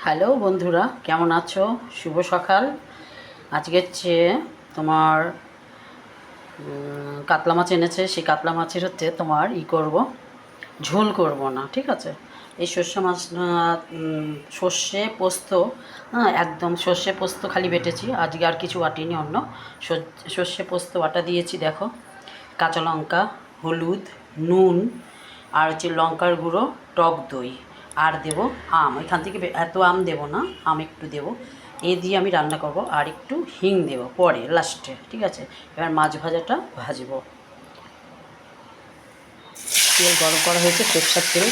Hello বন্ধুরা, কেমন আছো? শুভ সকাল। আজকে হচ্ছে তোমার কাতলা মাছ এনেছে, সেই কাতলা মাছের হচ্ছে তোমার ই করব, ঝোল করব না, ঠিক আছে? এই সর্ষে মাছ সর্ষে পোস্ত হ্যাঁ একদম সর্ষে পোস্ত খালি বেটেছি, আজকে আর কিছু বাটিনি অন্য। সর- সর্ষে পোস্ত বাটা দিয়েছি, দেখো। কাঁচা লঙ্কা, হলুদ, নুন, আর হচ্ছে লঙ্কার গুঁড়ো, টক দই। আর দেবো আম এখান থেকে এত আম দেবো না, আম একটু দেবো। এ দিয়ে আমি রান্না করব, আর একটু হিং দেবো পরে, লাস্টে, ঠিক আছে? এবার মাছ ভাজাটা ভাজবো। তেল গরম করা হয়েছে, সরষার তেল।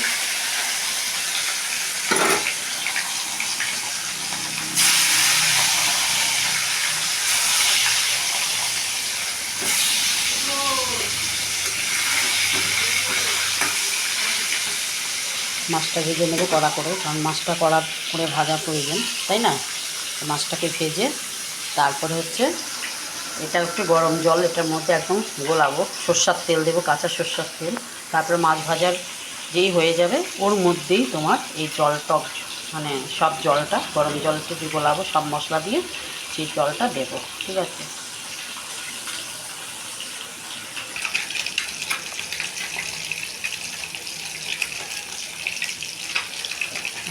মাছটা ভেজে নেব কড়া করে, কারণ মাছটা কড়া করে ভাজা প্রয়োজন, তাই না? মাছটাকে ভেজে তারপরে হচ্ছে এটা একটু গরম জল, এটার মধ্যে একদম গোলাবো, সর্ষার তেল দেবো, কাঁচা সর্ষার তেল। তারপরে মাছ ভাজার যেই হয়ে যাবে, ওর মধ্যেই তোমার এই জলটা মানে সব জলটা, গরম জল একটু গোলাবো, সব মশলা দিয়ে সেই জলটা দেবো, ঠিক আছে?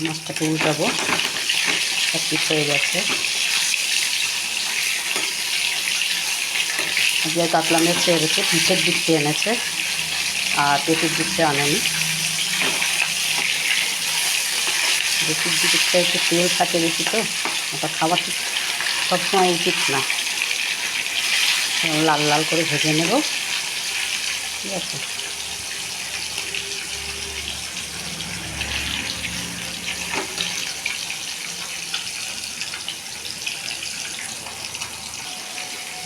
মাছটাকে উল্টাবো। এক হয়ে গেছে। আজকে কাতলা মাছ এনেছে পিঠের দিকতে এনেছে, আর পেটের দিকতে আনেনি। পেটের দিকটা একটু তেল থাকে বেশি তো, ওটা খাবার ঠিক সবসময় উচিত না। লাল লাল করে ভেজে নেব। ঠিক আছে?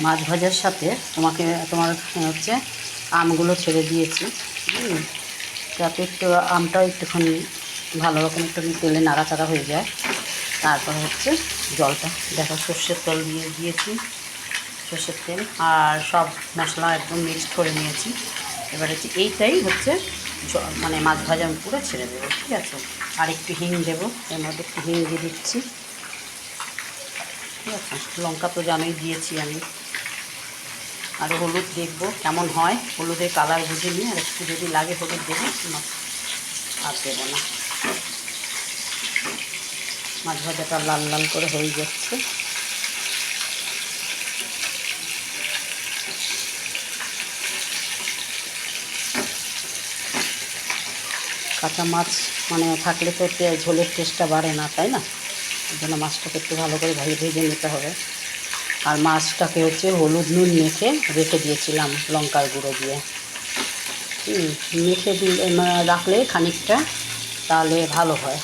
মাছ ভাজার সাথে তোমাকে, তোমার হচ্ছে আমগুলো ছেড়ে দিয়েছি। যাতে একটু আমটাও একটুখানি ভালো রকম একটু তেলে নাড়াচাড়া হয়ে যায়। তারপর হচ্ছে জলটা, দেখো সর্ষের তেল দিয়ে দিয়েছি, সর্ষের তেল। আর সব মশলা একদম মিক্সড করে নিয়েছি। এবার হচ্ছে এইটাই হচ্ছে মানে মাছ ভাজা আমি পুরো ছেড়ে দেবো, ঠিক আছে? আর একটু হিং দেবো, এর মধ্যে একটু হিং দিয়ে দিচ্ছি। ঠিক আছে? লঙ্কা তো জানোই দিয়েছি আমি। আর হলুদ দেখব কেমন হয়। হলুদের কালার বুঝে নিয়ে আর একটু যদি লাগে হলুদ দেবো আর দেবো না। মাছ ভাজাটা লাল লাল করে হয়ে যাচ্ছে। কাঁচা মাছ মানে থাকলে তো ঝোলের টেস্টটা বাড়ে না, তাই না? ওই জন্য মাছটাকে একটু ভালো করে ভেজে ভেজে নিতে হবে। আর মাছটাকে হচ্ছে হলুদ নুন মেখে রেখে দিয়েছিলাম লঙ্কার গুঁড়ো দিয়ে। মেখে দিলে মা- রাখলে খানিকটা তাহলে ভালো হয়।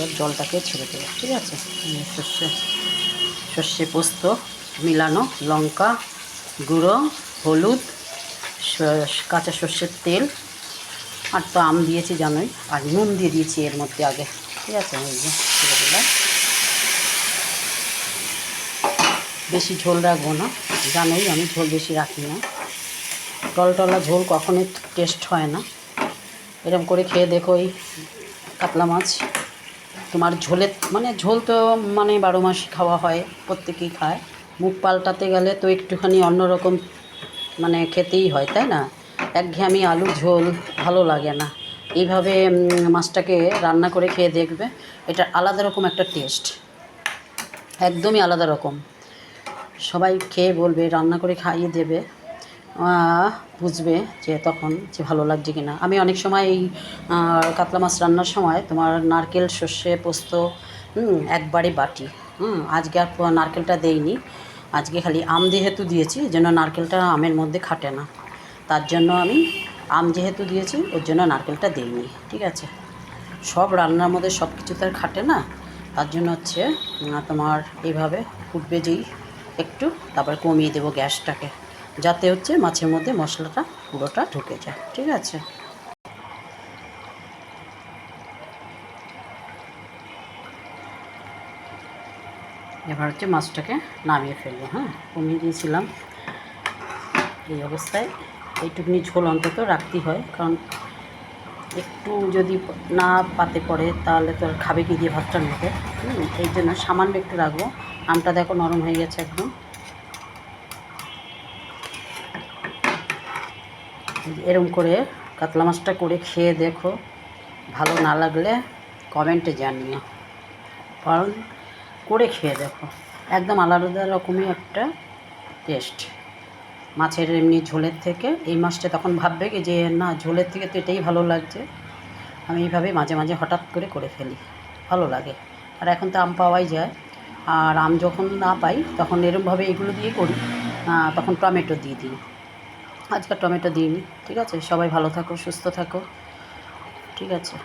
এবার জলটাকে ছেড়ে দেবো, ঠিক আছে? সর্ষে সর্ষে পোস্ত, মিলানো লঙ্কা গুঁড়ো, হলুদ কাঁচা সর্ষের তেল, আর তো আম দিয়েছি জানোই, আর নুন দিয়ে দিয়েছি এর মধ্যে আগে, ঠিক আছে? ছেড়ে দিলাম। বেশি ঝোল রাখব না, জানোই আমি ঝোল বেশি রাখি না। টলটলা ঝোল কখনোই টেস্ট হয় না। এরকম করে খেয়ে দেখো এই কাতলা মাছ। তোমার ঝোলের মানে ঝোল তো মানে বারো মাসই খাওয়া হয়, প্রত্যেকেই খায়। মুখ পাল্টাতে গেলে তো একটুখানি অন্যরকম মানে খেতেই হয়, তাই না? একঘেয়েমি আলু ঝোল ভালো লাগে না। এইভাবে মাছটাকে রান্না করে খেয়ে দেখবে, এটা আলাদা রকম একটা টেস্ট। একদমই আলাদা রকম। সবাই খেয়ে বলবে, রান্না করে খাইয়ে দেবে। বুঝবে যে তখন যে ভালো লাগছে কিনা। আমি অনেক সময় এই কাতলা মাছ রান্নার সময় তোমার নারকেল, সর্ষে, পোস্ত একবারে বাটি, হুম, আজকে আর নারকেলটা দেইনি। আজকে খালি আম যেহেতু দিয়েছি জন্য নারকেলটা আমের মধ্যে খাটে না। তার জন্য আমি আম যেহেতু দিয়েছি, ওর জন্য নারকেলটা দিইনি, ঠিক আছে? সব রান্নার মধ্যে সব কিছু তো আর খাটে না। তার জন্য হচ্ছে তোমার এইভাবে ফুটবে যেই একটু, তারপর কমিয়ে দেবো গ্যাসটাকে। যাতে হচ্ছে মাছের মধ্যে মশলাটা পুরোটা ঢুকে যায়। ঠিক আছে? এবার হচ্ছে মাছটাকে নামিয়ে ফেলব হ্যাঁ? কমিয়ে দিয়েছিলাম। এই অবস্থায় এইটুকুনি ঝোল অন্তত রাখতেই হয় কারণ একটু যদি না পাতে পড়ে তাহলে তো খাবে কি দিয়ে ভাতটা নেবে হুম, এই জন্য সামান্য একটু রাখব। আমটা দেখো নরম হয়ে গেছে একদম। এরম করে কাতলা মাছটা করে খেয়ে দেখো। ভালো না লাগলে কমেন্টে জানিও। কারণ করে খেয়ে দেখো। একদম আলাদা রকমই একটা টেস্ট মাছের এমনি ঝোলের থেকে এই মাছটা তখন ভাববে কি যে, না, ঝোলের থেকে তো এটাই ভালো লাগছে। আমি এইভাবে মাঝে মাঝে হঠাৎ করে করে ফেলি। ভালো লাগে। আর এখন তো আম পাওয়াই যায়। আর আম যখন না পাই, তখন এরমভাবে এগুলো দিয়ে করি। তখন টমেটো দিয়ে দিই। আজকে টমেটো দিইনি ঠিক আছে? সবাই ভালো থাকো সুস্থ থাকো ঠিক আছে?